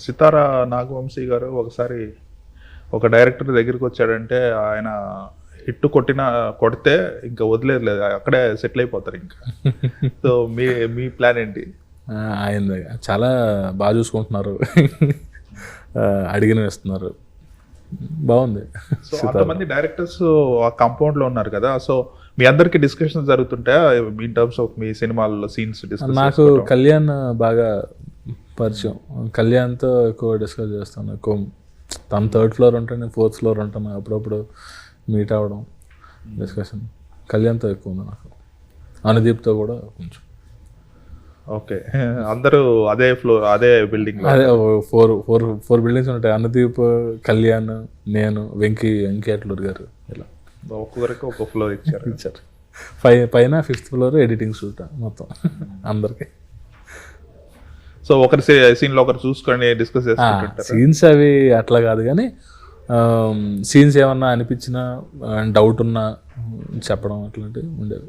సితారా నాగవంశీ గారు ఒకసారి ఒక డైరెక్టర్ దగ్గరికి వచ్చాడంటే ఆయన హిట్ కొట్టిన కొడితే ఇంకా వదిలేదు లేదు అక్కడే సెటిల్ అయిపోతారు ఇంకా. సో మీ మీ ప్లాన్ ఏంటి? ఆయన చాలా బాగా చూసుకుంటున్నారు. అడిగిన ఇస్తున్నారు బాగుంది. సో అంతమంది డైరెక్టర్స్ ఆ కాంపౌండ్లో ఉన్నారు కదా. సో మీ అందరికి డిస్కషన్ జరుగుతుంటాయా? ఇన్ టర్మ్స్ ఆఫ్ మీ సినిమాల్లో సీన్స్ నాకు కళ్యాణ్ బాగా పరిచయం. కళ్యాణ్తో ఎక్కువ డిస్కస్ చేస్తాను. ఎక్కువ తను థర్డ్ ఫ్లోర్ ఉంటే నేను ఫోర్త్ ఫ్లోర్ ఉంటాను అప్పుడప్పుడు మీట్ అవ్వడం డిస్కషన్ కళ్యాణ్తో ఎక్కువ ఉంది నాకు. అనుదీప్తో కూడా కొంచెం. ఓకే. అందరూ అదే ఫ్లోర్ అదే బిల్డింగ్ అదే ఫోర్ ఫోర్ ఫోర్ బిల్డింగ్స్ ఉంటాయి. అనుదీప్ కళ్యాణ్ నేను వెంకీ వెంకీ అట్లూరు గారు. ఇలా. ఒక్కొక్కరికి ఒక్కొక్క ఫ్లోర్ ఇచ్చారు. ఇచ్చారు. పై పైన ఫిఫ్త్ ఫ్లోర్ ఎడిటింగ్ షూట్ మొత్తం. అందరికి. సో ఒకరి సీన్లో ఒకరు చూసుకొని డిస్కస్ చేసుకుంటుంటారు. సీన్స్ అవి అట్లా కాదు కానీ సీన్స్ ఏమన్నా అనిపించినా డౌట్ ఉన్నా చెప్పడం అట్లాంటివి ఉండేవి.